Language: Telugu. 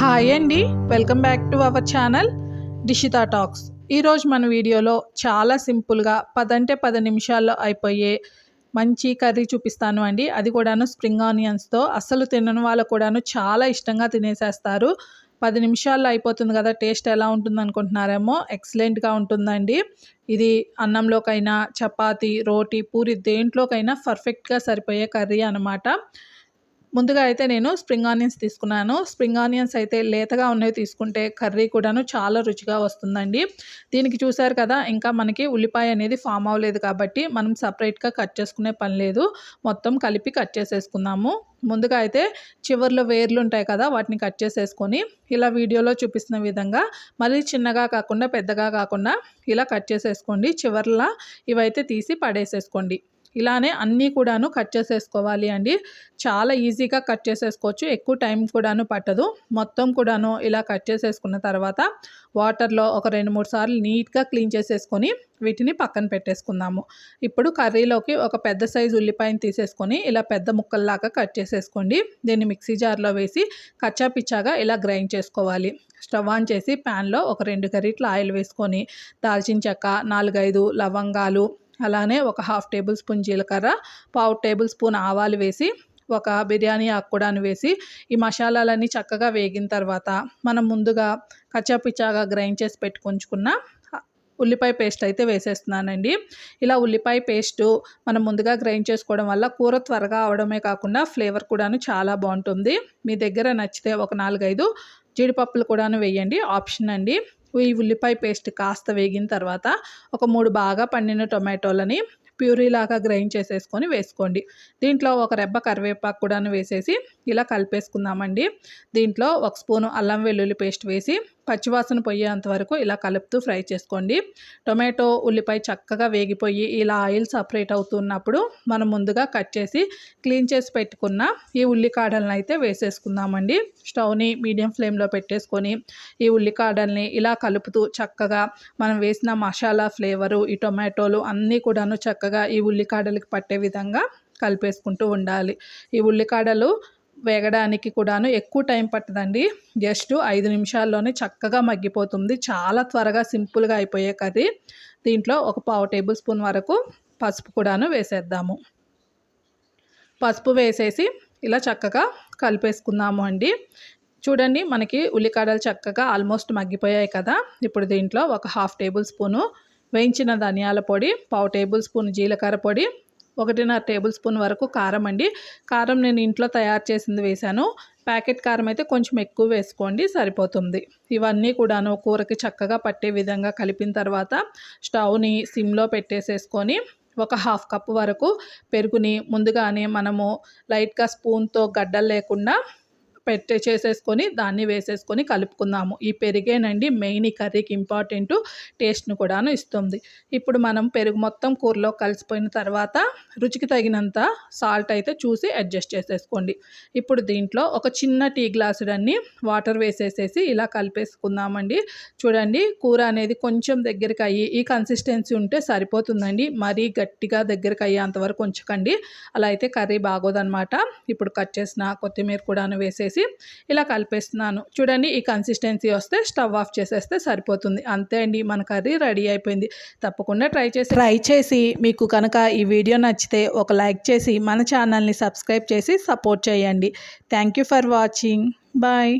హాయ్ అండి welcome back to our channel Dishita Talks ఈరోజు మన వీడియోలో చాలా సింపుల్గా పదంటే పది నిమిషాల్లో అయిపోయే మంచి కర్రీ చూపిస్తాను అండి. అది కూడాను స్ప్రింగ్ ఆనియన్స్తో అస్సలు తినని వాళ్ళు కూడాను చాలా ఇష్టంగా తినేసేస్తారు. పది నిమిషాల్లో అయిపోతుంది కదా టేస్ట్ ఎలా ఉంటుంది అనుకుంటున్నారేమో. ఎక్సలెంట్గా ఉంటుందండి. ఇది అన్నంలోకైనా చపాతి రోటీ పూరి దేంట్లోకైనా పర్ఫెక్ట్గా సరిపోయే కర్రీ అనమాట ముందుగా అయితే నేను స్ప్రింగ్ ఆనియన్స్ తీసుకున్నాను. స్ప్రింగ్ ఆనియన్స్ అయితే లేతగా ఉన్నవి తీసుకుంటే కర్రీ కూడాను చాలా రుచిగా వస్తుందండి. దీనికి చూసారు కదా ఇంకా మనకి ఉల్లిపాయ అనేది ఫామ్ అవ్వలేదు కాబట్టి మనం సపరేట్గా కట్ చేసుకునే పని లేదు. మొత్తం కలిపి కట్ చేసేసుకుందాము. ముందుగా అయితే చివర్లో వేర్లు ఉంటాయి కదా వాటిని కట్ చేసేసుకొని ఇలా వీడియోలో చూపిస్తున్న విధంగా మళ్ళీ చిన్నగా కాకుండా పెద్దగా కాకుండా ఇలా కట్ చేసేసుకోండి. చివరిలా ఇవైతే తీసి పడేసేసుకోండి. ఇలానే అన్నీ కూడాను కట్ చేసేసుకోవాలి అండి. చాలా ఈజీగా కట్ చేసేసుకోవచ్చు. ఎక్కువ టైం కూడాను పట్టదు. మొత్తం కూడాను ఇలా కట్ చేసేసుకున్న తర్వాత వాటర్లో ఒక రెండు మూడు సార్లు నీట్గా క్లీన్ చేసేసుకొని వీటిని పక్కన పెట్టేసుకుందాము. ఇప్పుడు కర్రీలోకి ఒక పెద్ద సైజు ఉల్లిపాయను తీసేసుకొని ఇలా పెద్ద ముక్కల్లాగా కట్ చేసేసుకోండి. దీన్ని మిక్సీ జార్లో వేసి కచ్చా పిచ్చాగా ఇలా గ్రైండ్ చేసుకోవాలి. స్టవ్ ఆన్ చేసి ప్యాన్లో ఒక రెండు గరిట్ల ఆయిల్ వేసుకొని దాల్చిన చెక్క నాలుగైదు లవంగాలు అలానే ఒక హాఫ్ టేబుల్ స్పూన్ జీలకర్ర పావు టేబుల్ స్పూన్ ఆవాలు వేసి ఒక బిర్యానీ ఆకు కూడా వేసి ఈ మసాలాలన్నీ చక్కగా వేగిన తర్వాత మనం ముందుగా కచ్చాపిచ్చాగా గ్రైండ్ చేసి పెట్టుకుంచుకున్న ఉల్లిపాయ పేస్ట్ అయితే వేసేస్తున్నానండి. ఇలా ఉల్లిపాయ పేస్టు మనం ముందుగా గ్రైండ్ చేసుకోవడం వల్ల కూర త్వరగా అవడమే కాకుండా ఫ్లేవర్ కూడాను చాలా బాగుంటుంది. మీ దగ్గర నచ్చితే ఒక నాలుగైదు జీడిపప్పులు కూడాను వేయండి. ఆప్షన్ అండి. ఈ ఉల్లిపాయ పేస్ట్ కాస్త వేగిన తర్వాత ఒక మూడు బాగా పండిన టొమాటోలని ప్యూరీ లాగా గ్రైండ్ చేసేసుకొని వేసుకోండి. దీంట్లో ఒక రెబ్బ కరివేపాకు కూడా వేసేసి ఇలా కలిపేసుకుందామండి. దీంట్లో ఒక స్పూను అల్లం వెల్లుల్లి పేస్ట్ వేసి పచ్చివాసన పోయేంత వరకు ఇలా కలుపుతూ ఫ్రై చేసుకోండి. టొమాటో ఉల్లిపాయ చక్కగా వేగిపోయి ఇలా ఆయిల్ సపరేట్ అవుతున్నప్పుడు మనం ముందుగా కట్ చేసి క్లీన్ చేసి పెట్టుకున్న ఈ ఉల్లికాడలను అయితే వేసేసుకుందామండి. స్టవ్ని మీడియం ఫ్లేమ్లో పెట్టేసుకొని ఈ ఉల్లికాడల్ని ఇలా కలుపుతూ చక్కగా మనం వేసిన మసాలా ఫ్లేవరు ఈ టొమాటోలు అన్నీ కూడాను చక్కగా ఈ ఉల్లికాడలకి పట్టే విధంగా కలిపేసుకుంటూ ఉండాలి. ఈ ఉల్లికాడలు వేగడానికి కూడాను ఎక్కువ టైం పట్టదండి. జస్ట్ ఐదు నిమిషాల్లోనే చక్కగా మగ్గిపోతుంది. చాలా త్వరగా సింపుల్గా అయిపోయే కర్రీ. దీంట్లో ఒక పావు టేబుల్ స్పూన్ వరకు పసుపు కూడాను వేసేద్దాము. పసుపు వేసేసి ఇలా చక్కగా కలిపేసుకుందాము అండి. చూడండి మనకి ఉల్లికాడలు చక్కగా ఆల్మోస్ట్ మగ్గిపోయాయి కదా. ఇప్పుడు దీంట్లో ఒక హాఫ్ టేబుల్ స్పూను వేయించిన ధనియాల పొడి పావు టేబుల్ స్పూన్ జీలకర్ర పొడి ఒకటిన్నర టేబుల్ స్పూన్ వరకు కారం అండి. కారం నేను ఇంట్లో తయారు చేసింది వేశాను. ప్యాకెట్ కారం అయితే కొంచెం ఎక్కువ వేసుకోండి సరిపోతుంది. ఇవన్నీ కూడాను కూరకి చక్కగా పట్టే విధంగా కలిపిన తర్వాత స్టవ్ని సిమ్లో పెట్టేసేసుకొని ఒక హాఫ్ కప్ వరకు పెరుగుని ముందుగానే మనము లైట్గా స్పూన్తో గడ్డలు లేకుండా పెట్టే చేసేసుకొని దాన్ని వేసేసుకొని కలుపుకుందాము. ఈ పెరిగేనండి మెయిన్ ఈ కర్రీకి ఇంపార్టెంట్ టేస్ట్ను కూడాను ఇస్తుంది. ఇప్పుడు మనం పెరుగు మొత్తం కూరలో కలిసిపోయిన తర్వాత రుచికి తగినంత సాల్ట్ అయితే చూసి అడ్జస్ట్ చేసేసుకోండి. ఇప్పుడు దీంట్లో ఒక చిన్న టీ గ్లాసుడన్ని వాటర్ వేసేసేసి ఇలా కలిపేసుకుందామండి. చూడండి కూర అనేది కొంచెం దగ్గరికి అయ్యి ఈ కన్సిస్టెన్సీ ఉంటే సరిపోతుందండి. మరీ గట్టిగా దగ్గరికి అయ్యేంతవరకు ఉంచకండి. అలా అయితే కర్రీ బాగోదన్నమాట. ఇప్పుడు కట్ చేసిన కొత్తిమీర కూడాను వేసేసి ఇలా కలిపేస్తున్నాను. చూడండి ఈ కన్సిస్టెన్సీ వస్తే స్టవ్ ఆఫ్ చేసేస్తే సరిపోతుంది. అంతే అండి మన కర్రీ రెడీ అయిపోయింది. తప్పకుండా ట్రై చేసి ట్రై చేసి మీకు కనుక ఈ వీడియో నచ్చితే ఒక లైక్ చేసి మన ఛానల్ని సబ్స్క్రైబ్ చేసి సపోర్ట్ చేయండి. Thank you for watching bye